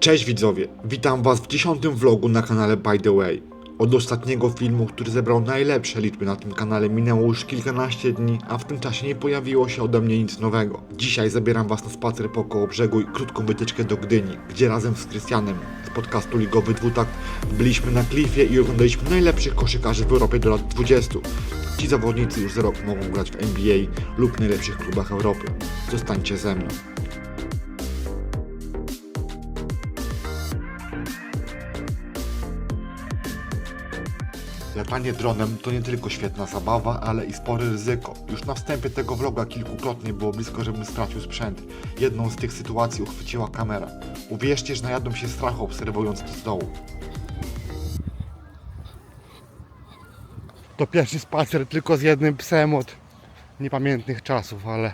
Cześć widzowie, witam was w dziesiątym vlogu na kanale By The Way. Od ostatniego filmu, który zebrał najlepsze liczby na tym kanale minęło już kilkanaście dni, a w tym czasie nie pojawiło się ode mnie nic nowego. Dzisiaj zabieram was na spacer po koło brzegu i krótką wytyczkę do Gdyni, gdzie razem z Krystianem z podcastu Ligowy Dwutakt byliśmy na klifie i oglądaliśmy najlepszych koszykarzy w Europie do lat 20. Ci zawodnicy już za rok mogą grać w NBA lub najlepszych klubach Europy. Zostańcie ze mną. Latanie dronem to nie tylko świetna zabawa, ale i spore ryzyko. Już na wstępie tego vloga kilkukrotnie było blisko, żebym stracił sprzęt. Jedną z tych sytuacji uchwyciła kamera. Uwierzcie, że najadłem się strachu obserwując to z dołu. To pierwszy spacer tylko z jednym psem od niepamiętnych czasów, ale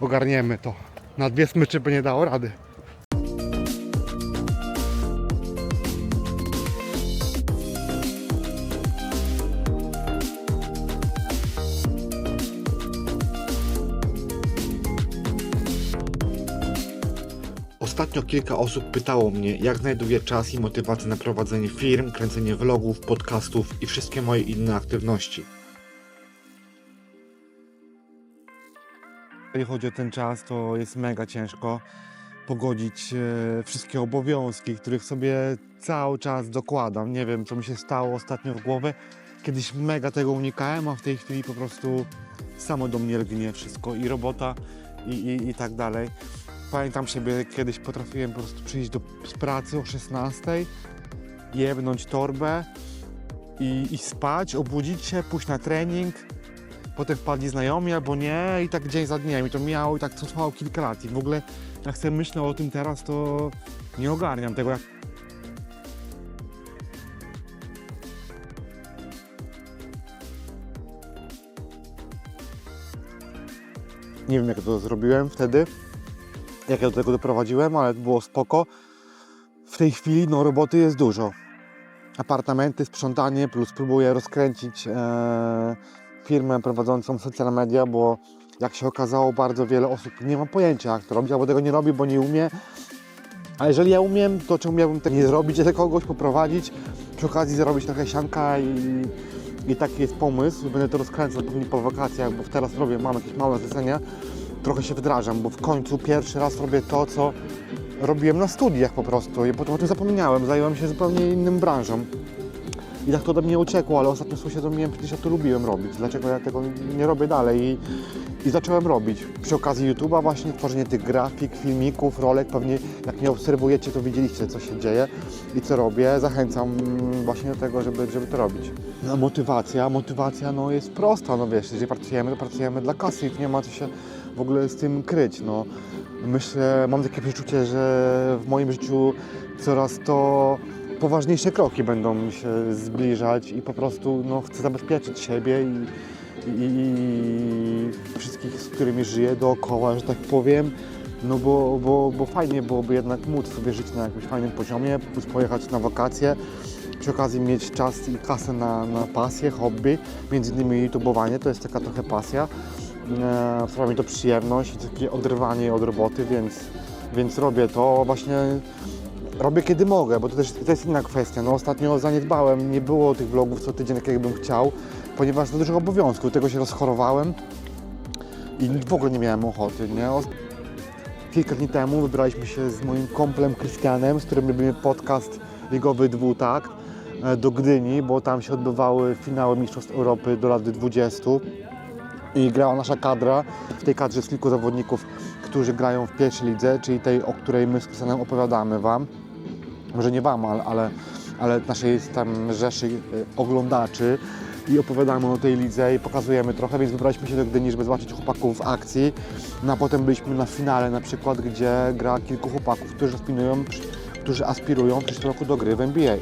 ogarniemy to. Na dwie smyczy by nie dało rady. Ostatnio kilka osób pytało mnie, jak znajduję czas i motywację na prowadzenie firm, kręcenie vlogów, podcastów i wszystkie moje inne aktywności. Jeżeli chodzi o ten czas, to jest mega ciężko pogodzić e, wszystkie obowiązki, których sobie cały czas dokładam. Nie wiem, co mi się stało ostatnio w głowę. Kiedyś mega tego unikałem, a w tej chwili po prostu samo do mnie lgnie wszystko i robota i, i, i tak dalej. Pamiętam siebie, kiedyś potrafiłem po prostu przyjść do, z pracy o 16, jebnąć torbę i, i spać, obudzić się, pójść na trening, potem wpadli znajomi albo nie i tak dzień za dniem i to miało i tak to trwało kilka lat. I w ogóle jak sobie myślę o tym teraz, to nie ogarniam tego jak Nie wiem jak to zrobiłem wtedy, jak ja do tego doprowadziłem, ale było spoko. W tej chwili no roboty jest dużo. Apartamenty, sprzątanie, plus próbuję rozkręcić e, firmę prowadzącą social media, bo jak się okazało, bardzo wiele osób nie ma pojęcia, jak to robić, albo tego nie robi, bo nie umie. A jeżeli ja umiem, to czemu miałbym tego nie zrobić, dla kogoś poprowadzić, przy okazji zarobić trochę sianka i, i taki jest pomysł. Będę to rozkręcał pewnie po wakacjach, bo teraz robię, mam jakieś małe zlecenia, trochę się wdrażam, bo w końcu pierwszy raz robię to, co robiłem na studiach po prostu i potem o tym zapomniałem, zająłem się zupełnie innym branżą. I tak to ode mnie uciekło, ale ostatnio sobie uświadomiłem, przecież ja to lubiłem robić. Dlaczego ja tego nie robię dalej? I, i zacząłem robić. Przy okazji YouTube'a właśnie tworzenie tych grafik, filmików, rolek. Pewnie jak mnie obserwujecie, to widzieliście, co się dzieje i co robię. Zachęcam właśnie do tego, żeby, żeby to robić. No, motywacja, motywacja no, jest prosta, no wiesz, jeżeli pracujemy, to pracujemy dla kasy nie ma co się w ogóle z tym kryć. No. Myślę, mam takie przeczucie, że w moim życiu coraz to poważniejsze kroki będą się zbliżać i po prostu no, chcę zabezpieczyć siebie i, i, i wszystkich, z którymi żyję dookoła, że tak powiem. No bo, bo, bo fajnie byłoby jednak móc sobie żyć na jakimś fajnym poziomie, móc pojechać na wakacje, przy okazji mieć czas i kasę na, na pasję, hobby, między innymi youtubowanie, to jest taka trochę pasja. E, sprawia mi to przyjemność i takie oderwanie od roboty, więc, więc robię to właśnie robię kiedy mogę, bo to też to jest inna kwestia. No, ostatnio zaniedbałem, nie było tych vlogów co tydzień, tak jakbym chciał, ponieważ do dużych obowiązków, tego się rozchorowałem i w ogóle nie miałem ochoty. Nie? Kilka dni temu wybraliśmy się z moim komplem Krystianem, z którym robimy podcast Ligowy Dwutakt e, do Gdyni, bo tam się odbywały finały Mistrzostw Europy do lat 20 i grała nasza kadra. W tej kadrze jest kilku zawodników, którzy grają w pierwszej lidze, czyli tej, o której my z Krystianem opowiadamy Wam. Może nie Wam, ale, ale, ale naszej tam rzeszy y, oglądaczy i opowiadamy o tej lidze i pokazujemy trochę, więc wybraliśmy się do Gdyni, żeby zobaczyć chłopaków w akcji. No a potem byliśmy na finale na przykład, gdzie gra kilku chłopaków, którzy aspirują, którzy aspirują w przyszłym roku do gry w NBA.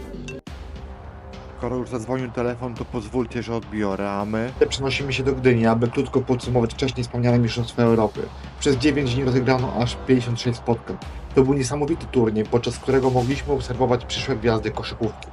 Skoro już zadzwonił telefon, to pozwólcie, że odbiorę, a my przenosimy się do Gdyni, aby krótko podsumować wcześniej wspomniane Mistrzostwa Europy. Przez 9 dni rozegrano aż 56 spotkań. To był niesamowity turniej, podczas którego mogliśmy obserwować przyszłe gwiazdy koszykówki.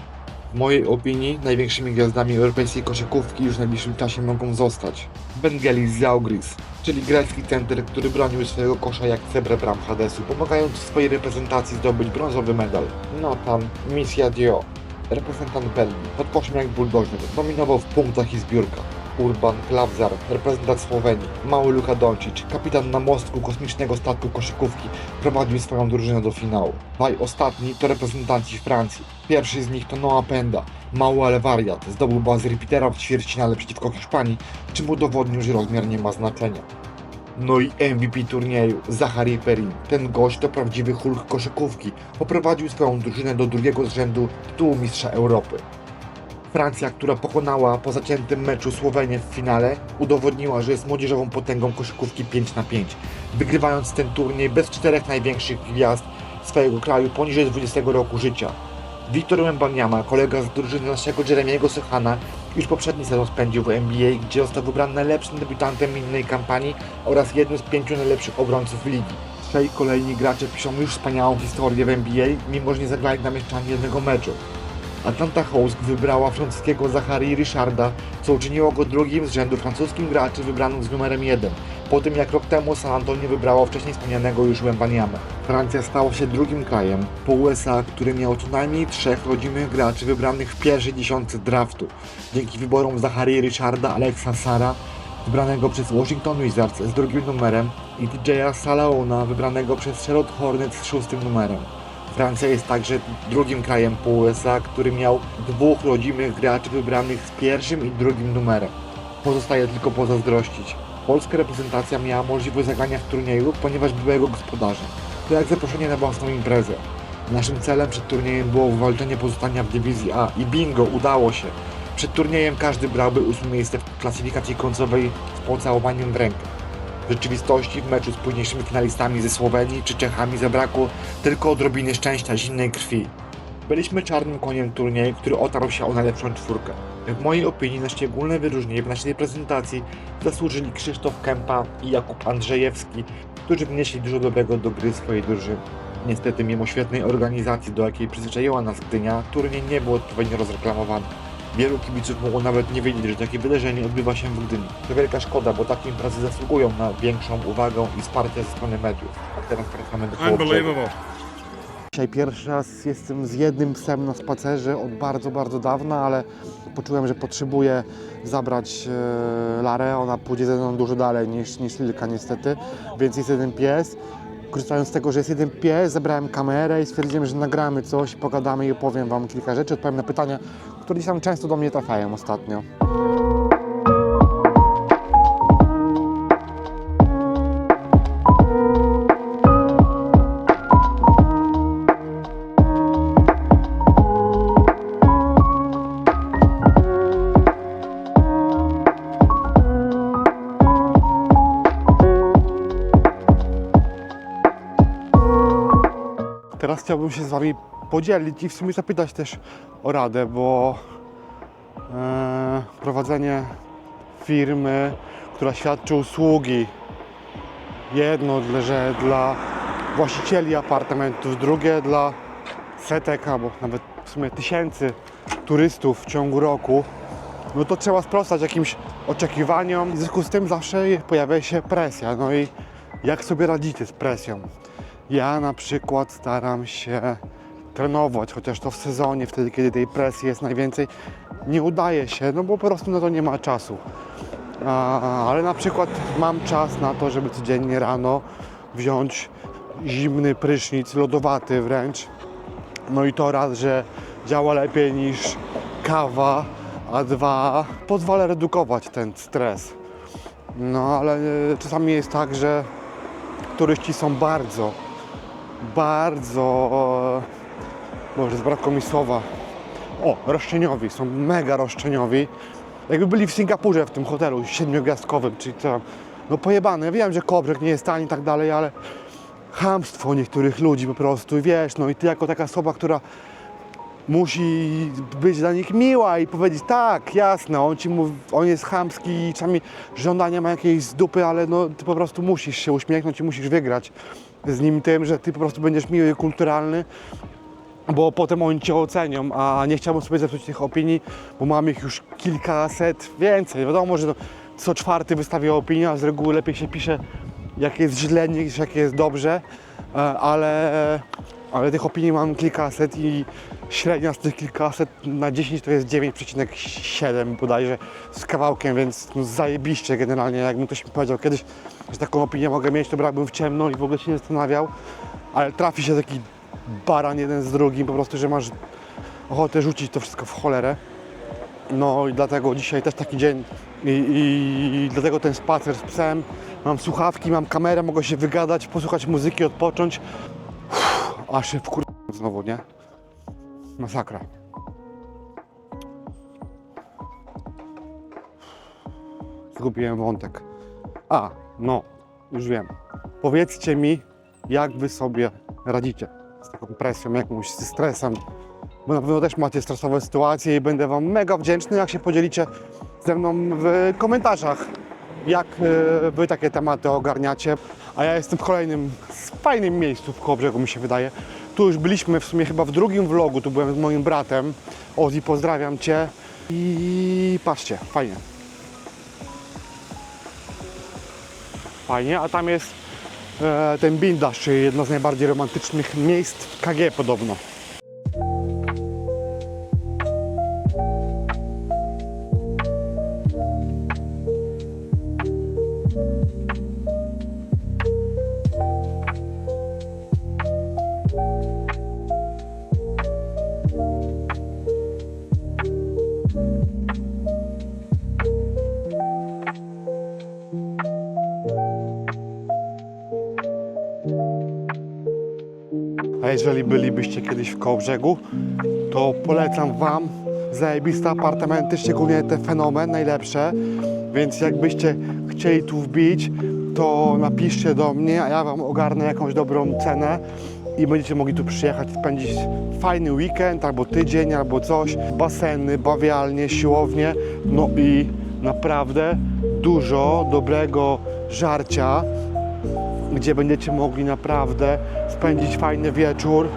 W mojej opinii największymi gwiazdami europejskiej koszykówki już w najbliższym czasie mogą zostać Bengelis Zaugris, czyli grecki center, który bronił swojego kosza jak cebra bram Hadesu, pomagając swojej reprezentacji zdobyć brązowy medal. Nathan Misja Dio, reprezentant Belgii, pod koszem jak buldożer, dominował w punktach i zbiórkach. Urban Klawzar, reprezentant Słowenii, mały Luka Doncic, kapitan na mostku kosmicznego statku koszykówki, prowadził swoją drużynę do finału. Dwaj ostatni to reprezentanci Francji. Pierwszy z nich to Noah Penda, mały ale wariat, zdobył bazę repeatera w ćwierćfinale przeciwko Hiszpanii, czym udowodnił, że rozmiar nie ma znaczenia. No i MVP turnieju, Zachary Perin. Ten gość to prawdziwy hulk koszykówki. Poprowadził swoją drużynę do drugiego z rzędu tytułu mistrza Europy. Francja, która pokonała po zaciętym meczu Słowenię w finale, udowodniła, że jest młodzieżową potęgą koszykówki 5 na 5, wygrywając ten turniej bez czterech największych gwiazd swojego kraju poniżej 20 roku życia. Wiktor Wembanyama, kolega z drużyny naszego Jeremiego Sochana, już poprzedni sezon spędził w NBA, gdzie został wybrany najlepszym debiutantem innej kampanii oraz jednym z pięciu najlepszych obrońców ligi. Trzej kolejni gracze piszą już wspaniałą historię w NBA, mimo że nie zagrali na mieszczanie jednego meczu. Atlanta Hawks wybrała francuskiego Zachary Richarda, co uczyniło go drugim z rzędu francuskim graczy wybranym z numerem 1, po tym jak rok temu San Antonio wybrało wcześniej wspomnianego już Wembaniamę. Francja stała się drugim krajem po USA, który miał co najmniej trzech rodzimych graczy wybranych w pierwszej dziesiątce draftu, dzięki wyborom Zachary Richarda, Alexa Sara, wybranego przez Washington Wizards z drugim numerem i DJ'a Salaona, wybranego przez Charlotte Hornets z szóstym numerem. Francja jest także drugim krajem po USA, który miał dwóch rodzimych graczy wybranych z pierwszym i drugim numerem. Pozostaje tylko pozazdrościć. Polska reprezentacja miała możliwość zagrania w turnieju, ponieważ była jego gospodarzem. To jak zaproszenie na własną imprezę. Naszym celem przed turniejem było wywalczenie pozostania w dywizji A i bingo, udało się. Przed turniejem każdy brałby ósme miejsce w klasyfikacji końcowej z pocałowaniem w rękę. W rzeczywistości w meczu z późniejszymi finalistami ze Słowenii czy Czechami zabrakło tylko odrobiny szczęścia, zimnej krwi. Byliśmy czarnym koniem turnieju, który otarł się o najlepszą czwórkę. W mojej opinii na szczególne wyróżnienie w naszej prezentacji zasłużyli Krzysztof Kępa i Jakub Andrzejewski, którzy wnieśli dużo dobrego do gry swojej drużyny. Niestety, mimo świetnej organizacji, do jakiej przyzwyczaiła nas Gdynia, turniej nie był odpowiednio rozreklamowany. Wielu kibiców mogło nawet nie wiedzieć, że takie wydarzenie odbywa się w Gdyni. To wielka szkoda, bo takie imprezy zasługują na większą uwagę i wsparcie ze strony mediów. A teraz wracamy do. Unbelievable. Dzisiaj pierwszy raz jestem z jednym psem na spacerze od bardzo, bardzo dawna, ale poczułem, że potrzebuję zabrać e, Larę. Ona pójdzie ze mną dużo dalej niż, niż Lilka niestety, więc jest jeden pies. Korzystając z tego, że jest jeden pies, zebrałem kamerę i stwierdziłem, że nagramy coś, pogadamy i opowiem Wam kilka rzeczy, odpowiem na pytania, które gdzieś tam często do mnie trafiają ostatnio. Chciałbym się z Wami podzielić i w sumie zapytać też o radę, bo e, prowadzenie firmy, która świadczy usługi, jedno, że dla właścicieli apartamentów, drugie dla setek albo nawet w sumie tysięcy turystów w ciągu roku, no to trzeba sprostać jakimś oczekiwaniom. W związku z tym zawsze pojawia się presja. No i jak sobie radzicie z presją? Ja na przykład staram się trenować, chociaż to w sezonie, wtedy kiedy tej presji jest najwięcej, nie udaje się, no bo po prostu na to nie ma czasu. Ale na przykład mam czas na to, żeby codziennie rano wziąć zimny prysznic, lodowaty wręcz. No i to raz, że działa lepiej niż kawa, a dwa pozwala redukować ten stres. No ale czasami jest tak, że turyści są bardzo, bardzo, może zabrakło mi słowa, o, roszczeniowi, są mega roszczeniowi. Jakby byli w Singapurze w tym hotelu siedmiogwiazdkowym, czyli co, no pojebane, ja wiem, że Kobrzeg nie jest tani i tak dalej, ale chamstwo niektórych ludzi po prostu, wiesz, no i ty jako taka osoba, która musi być dla nich miła i powiedzieć tak, jasne, on ci mówi, on jest chamski i czasami żądania ma jakieś z dupy, ale no ty po prostu musisz się uśmiechnąć i musisz wygrać z nim tym, że ty po prostu będziesz miły i kulturalny bo potem oni cię ocenią, a nie chciałbym sobie zepsuć tych opinii, bo mam ich już kilkaset więcej. Wiadomo, że co czwarty wystawia opinię, a z reguły lepiej się pisze, jak jest źle, niż jak jest dobrze, e, ale, ale tych opinii mam kilkaset i średnia z tych kilkaset na 10 to jest 9,7 bodajże z kawałkiem, więc no zajebiście generalnie. Jakby ktoś mi powiedział kiedyś, że taką opinię mogę mieć, to brałbym w ciemno i w ogóle się nie zastanawiał, ale trafi się taki baran jeden z drugim, po prostu, że masz ochotę rzucić to wszystko w cholerę. No i dlatego dzisiaj też taki dzień i, i, i dlatego ten spacer z psem. Mam słuchawki, mam kamerę, mogę się wygadać, posłuchać muzyki, odpocząć. Aż się wkur... znowu, nie? Masakra. Zgubiłem wątek. A, no, już wiem. Powiedzcie mi, jak wy sobie radzicie z taką presją, jakąś ze stresem, bo na pewno też macie stresowe sytuacje i będę wam mega wdzięczny, jak się podzielicie ze mną w komentarzach, jak e, wy takie tematy ogarniacie. A ja jestem w kolejnym fajnym miejscu w Kołobrzegu, mi się wydaje. Tu już byliśmy w sumie chyba w drugim vlogu, tu byłem z moim bratem. Ozzy, pozdrawiam Cię. I patrzcie, fajnie. Fajnie, a tam jest e, ten Bindasz, czyli jedno z najbardziej romantycznych miejsc w KG podobno. Jeżeli bylibyście kiedyś w Kołobrzegu, to polecam Wam zajebiste apartamenty, szczególnie te fenomen, najlepsze. Więc jakbyście chcieli tu wbić, to napiszcie do mnie, a ja Wam ogarnę jakąś dobrą cenę i będziecie mogli tu przyjechać, spędzić fajny weekend, albo tydzień, albo coś. Baseny, bawialnie, siłownie, no i naprawdę dużo dobrego żarcia gdzie będziecie mogli naprawdę spędzić fajny wieczór.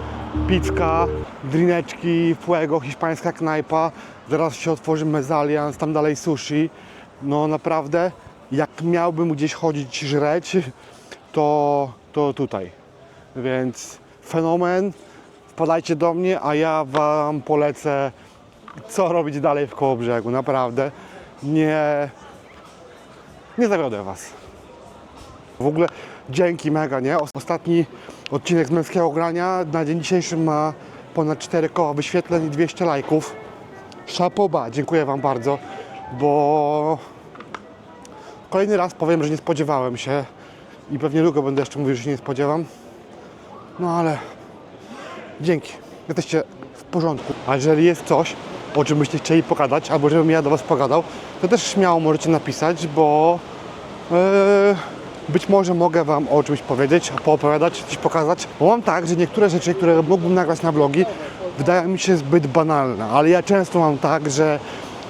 Pizzka, drineczki, fuego, hiszpańska knajpa. Zaraz się otworzy mezalians, tam dalej sushi. No naprawdę, jak miałbym gdzieś chodzić żreć, to, to tutaj. Więc fenomen, wpadajcie do mnie, a ja Wam polecę, co robić dalej w Kołobrzegu. Naprawdę, nie, nie zawiodę Was. W ogóle dzięki mega, nie? Ostatni odcinek z męskiego grania na dzień dzisiejszy ma ponad 4 koła wyświetleń i 200 lajków. Szapoba, dziękuję Wam bardzo, bo kolejny raz powiem, że nie spodziewałem się i pewnie długo będę jeszcze mówił, że się nie spodziewam. No ale dzięki, jesteście w porządku. A jeżeli jest coś, o czym byście chcieli pogadać, albo żebym ja do Was pogadał, to też śmiało możecie napisać, bo Eee, być może mogę Wam o czymś powiedzieć, poopowiadać, coś pokazać. Bo mam tak, że niektóre rzeczy, które mógłbym nagrać na vlogi, wydają mi się zbyt banalne, ale ja często mam tak, że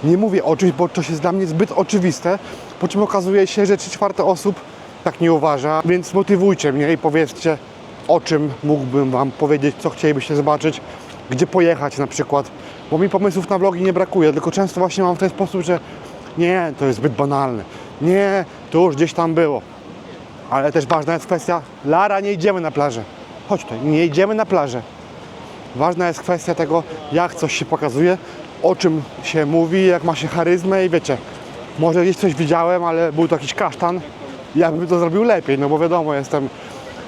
nie mówię o czymś, bo to jest dla mnie zbyt oczywiste, po czym okazuje się, że trzy czwarte osób tak nie uważa, więc motywujcie mnie i powiedzcie, o czym mógłbym Wam powiedzieć, co chcielibyście zobaczyć, gdzie pojechać na przykład, bo mi pomysłów na vlogi nie brakuje, tylko często właśnie mam w ten sposób, że nie, to jest zbyt banalne, nie, to już gdzieś tam było. Ale też ważna jest kwestia, Lara, nie idziemy na plażę. Chodź tutaj, nie idziemy na plażę. Ważna jest kwestia tego, jak coś się pokazuje, o czym się mówi, jak ma się charyzmę i wiecie, może gdzieś coś widziałem, ale był to jakiś kasztan, ja bym to zrobił lepiej, no bo wiadomo, jestem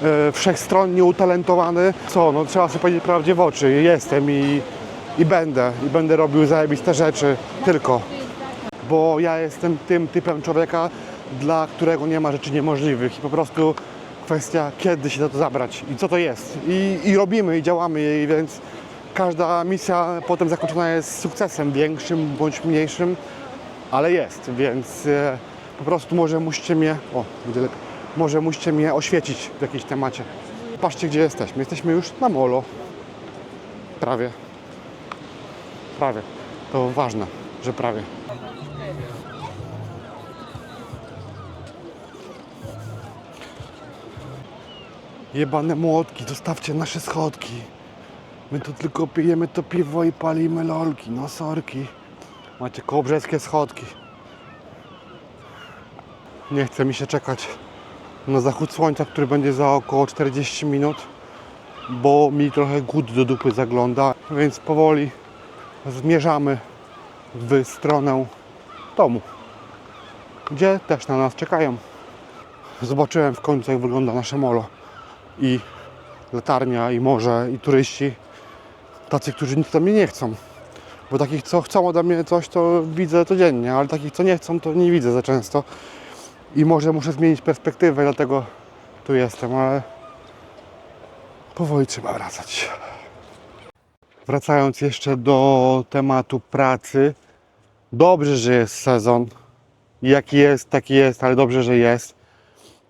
e, wszechstronnie utalentowany. Co, no trzeba sobie powiedzieć prawdzie w oczy, jestem i, i będę, i będę robił zajebiste rzeczy, tylko bo ja jestem tym typem człowieka, dla którego nie ma rzeczy niemożliwych i po prostu kwestia, kiedy się za to zabrać i co to jest. I, i robimy, i działamy, i więc każda misja potem zakończona jest sukcesem większym bądź mniejszym, ale jest, więc e, po prostu może musicie mnie, o, będzie lepiej, może musicie mnie oświecić w jakimś temacie. Patrzcie, gdzie jesteśmy. Jesteśmy już na molo. Prawie. Prawie. To ważne, że prawie. Jebane młotki, zostawcie nasze schodki. My tu tylko pijemy to piwo i palimy lolki, no sorki. Macie kołobrzeskie schodki. Nie chce mi się czekać na zachód słońca, który będzie za około 40 minut, bo mi trochę głód do dupy zagląda, więc powoli zmierzamy w stronę domu, gdzie też na nas czekają. Zobaczyłem w końcu, jak wygląda nasze molo i latarnia, i morze, i turyści, tacy, którzy nic do mnie nie chcą. Bo takich, co chcą ode mnie coś, to widzę codziennie, ale takich, co nie chcą, to nie widzę za często. I może muszę zmienić perspektywę, dlatego tu jestem, ale powoli trzeba wracać. Wracając jeszcze do tematu pracy, dobrze, że jest sezon. Jaki jest, taki jest, ale dobrze, że jest.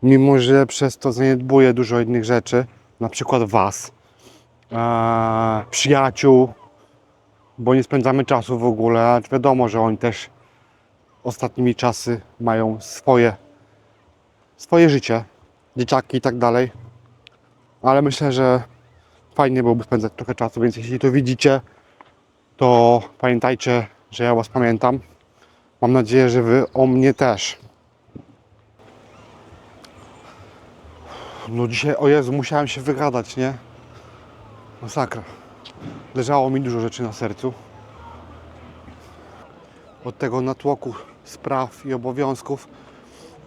Mimo, że przez to zaniedbuję dużo innych rzeczy, na przykład Was, e, przyjaciół, bo nie spędzamy czasu w ogóle, a wiadomo, że oni też ostatnimi czasy mają swoje, swoje życie, dzieciaki i tak dalej. Ale myślę, że fajnie byłoby spędzać trochę czasu, więc jeśli to widzicie, to pamiętajcie, że ja Was pamiętam. Mam nadzieję, że Wy o mnie też. No dzisiaj, o Jezu, musiałem się wygadać, nie? Masakra. Leżało mi dużo rzeczy na sercu. Od tego natłoku spraw i obowiązków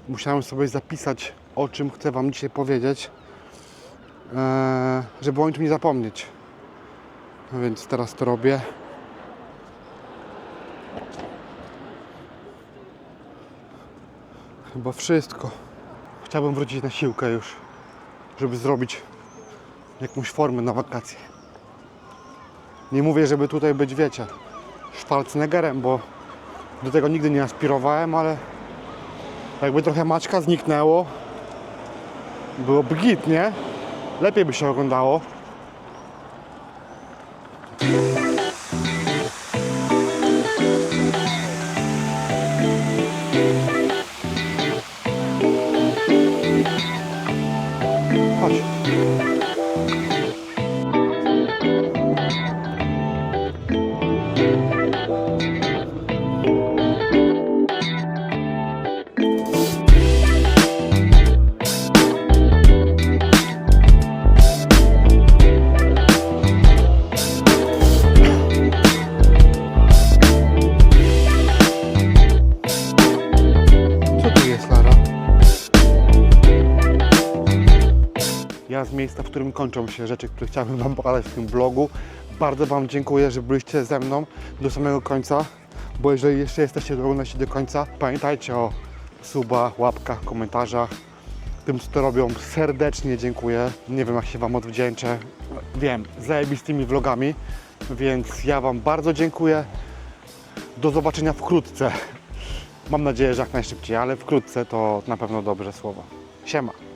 musiałem sobie zapisać, o czym chcę Wam dzisiaj powiedzieć, eee, żeby o niczym nie zapomnieć. No więc teraz to robię. Chyba wszystko. Chciałbym wrócić na siłkę już, żeby zrobić jakąś formę na wakacje. Nie mówię, żeby tutaj być, wiecie, Schwarzeneggerem, bo do tego nigdy nie aspirowałem, ale jakby trochę maczka zniknęło, byłoby git, nie? Lepiej by się oglądało. Z miejsca, w którym kończą się rzeczy, które chciałbym Wam pokazać w tym vlogu. Bardzo Wam dziękuję, że byliście ze mną do samego końca, bo jeżeli jeszcze jesteście, oglądacie do końca, pamiętajcie o subach, łapkach, komentarzach. Tym, co to robią, serdecznie dziękuję. Nie wiem, jak się Wam odwdzięczę. Wiem, zajebistymi vlogami, więc ja Wam bardzo dziękuję. Do zobaczenia wkrótce. Mam nadzieję, że jak najszybciej, ale wkrótce to na pewno dobre słowo. Siema.